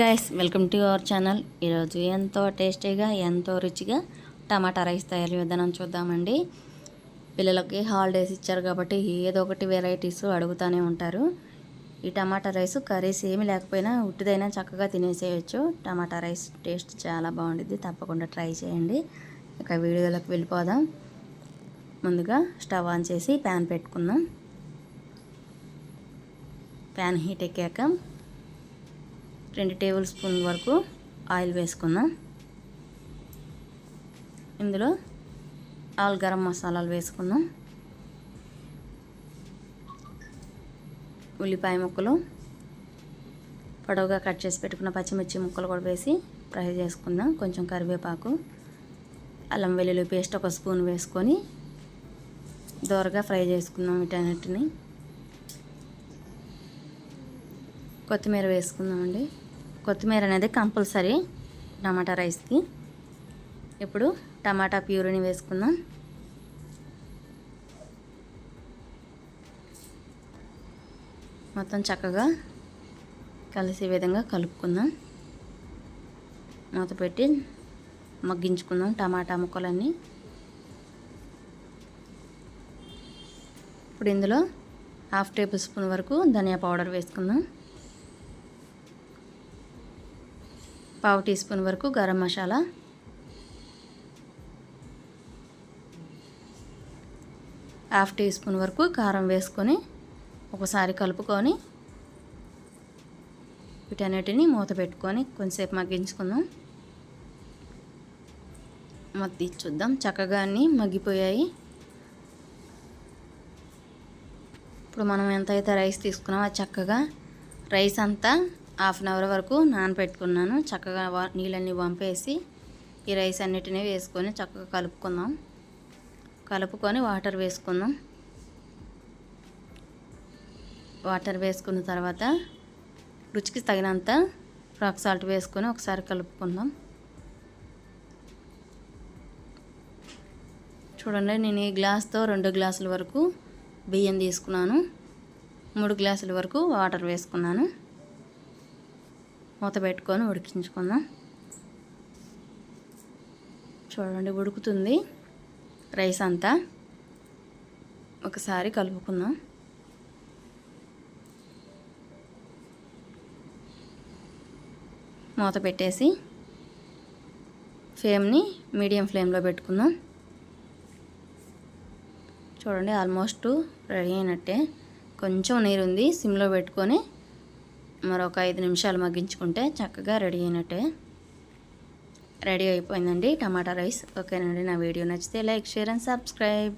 Guys welcome to our channel ఈరోజు ఎంతో టేస్టీగా ఎంతో రుచిగా టమాటా రైస్ తయారీ విధానం చూద్దామండి. పిల్లలకి హాలిడేస్ ఇచ్చారు కాబట్టి ఏదో ఒకటి వెరైటీస్ అడుగుతూనే ఉంటారు. ఈ టమాటా రైస్ కర్రీస్ ఏమి లేకపోయినా ఉట్టిదైనా చక్కగా తినేసేయచ్చు. టమాటా రైస్ టేస్ట్ చాలా బాగుంటుంది తప్పకుండా ట్రై చేయండి. ఇక వీడియోలోకి వెళ్ళిపోదాం. ముందుగా స్టవ్ ఆన్ చేసి ప్యాన్ పెట్టుకుందాం. ప్యాన్ హీట్ ఎక్కాక రెండు టేబుల్ స్పూన్ వరకు ఆయిల్ వేసుకుందాం. ఇందులో ఆల్ గరం మసాలాలు వేసుకుందాం. ఉల్లిపాయ ముక్కలు పొడవుగా కట్ చేసి పెట్టుకున్న పచ్చిమిర్చి ముక్కలు కూడా వేసి ఫ్రై చేసుకుందాం. కొంచెం కరివేపాకు అల్లం వెల్లుల్లి పేస్ట్ ఒక స్పూన్ వేసుకొని దోరగా ఫ్రై చేసుకుందాం వీటన్నిటిని. కొత్తిమీర వేసుకుందామండి. కొత్తిమీర అనేది కంపల్సరీ టమాటా రైస్కి. ఇప్పుడు టమాటా ప్యూరిని వేసుకుందాం. మొత్తం చక్కగా కలిసే విధంగా కలుపుకుందాం. మూత పెట్టి మగ్గించుకుందాం టమాటా ముక్కలన్నీ. ఇప్పుడు ఇందులో హాఫ్ టేబుల్ స్పూన్ వరకు ధనియా పౌడర్ వేసుకుందాం. పావు టీ స్పూన్ వరకు garam masala. Half teaspoon వరకు కారం వేసుకొని ఒకసారి కలుపుకొని వీటన్నిటిని మూత పెట్టుకొని కొంచెంసేపు మగ్గించుకుందాం. మగ్గి చూద్దాం చక్కగా అన్నీ మగ్గిపోయాయి. ఇప్పుడు మనం ఎంతైతే రైస్ తీసుకున్నామో చక్కగా రైస్ అంతా హాఫ్ అన్ అవర్ వరకు నానబెట్టుకున్నాను చక్కగా నీళ్ళన్నీ వంపేసి ఈ రైస్ అన్నిటినీ వేసుకొని చక్కగా కలుపుకుందాం. కలుపుకొని వాటర్ వేసుకుందాం. వాటర్ వేసుకున్న తర్వాత రుచికి తగినంత రాక్ సాల్ట్ వేసుకొని ఒకసారి కలుపుకుందాం. చూడండి నేను ఈ గ్లాస్తో రెండు గ్లాసుల వరకు బియ్యం తీసుకున్నాను. మూడు గ్లాసుల వరకు వాటర్ వేసుకున్నాను. మూత పెట్టుకొని ఉడికించుకుందాం. చూడండి ఉడుకుతుంది రైస్ అంతా. ఒకసారి కలుపుకుందాం. మూత పెట్టేసి ఫ్లేమ్ని మీడియం ఫ్లేమ్లో పెట్టుకుందాం. చూడండి ఆల్మోస్ట్ రెడీ అయినట్టే. కొంచెం నీరు ఉంది సిమ్లో పెట్టుకొని మరొక ఐదు నిమిషాలు మగ్గించుకుంటే చక్కగా రెడీ అయినట్టే. రెడీ అయిపోయిందండి టమాటా రైస్. ఓకేనండి నా వీడియో నచ్చితే లైక్ షేర్ అండ్ సబ్స్క్రైబ్.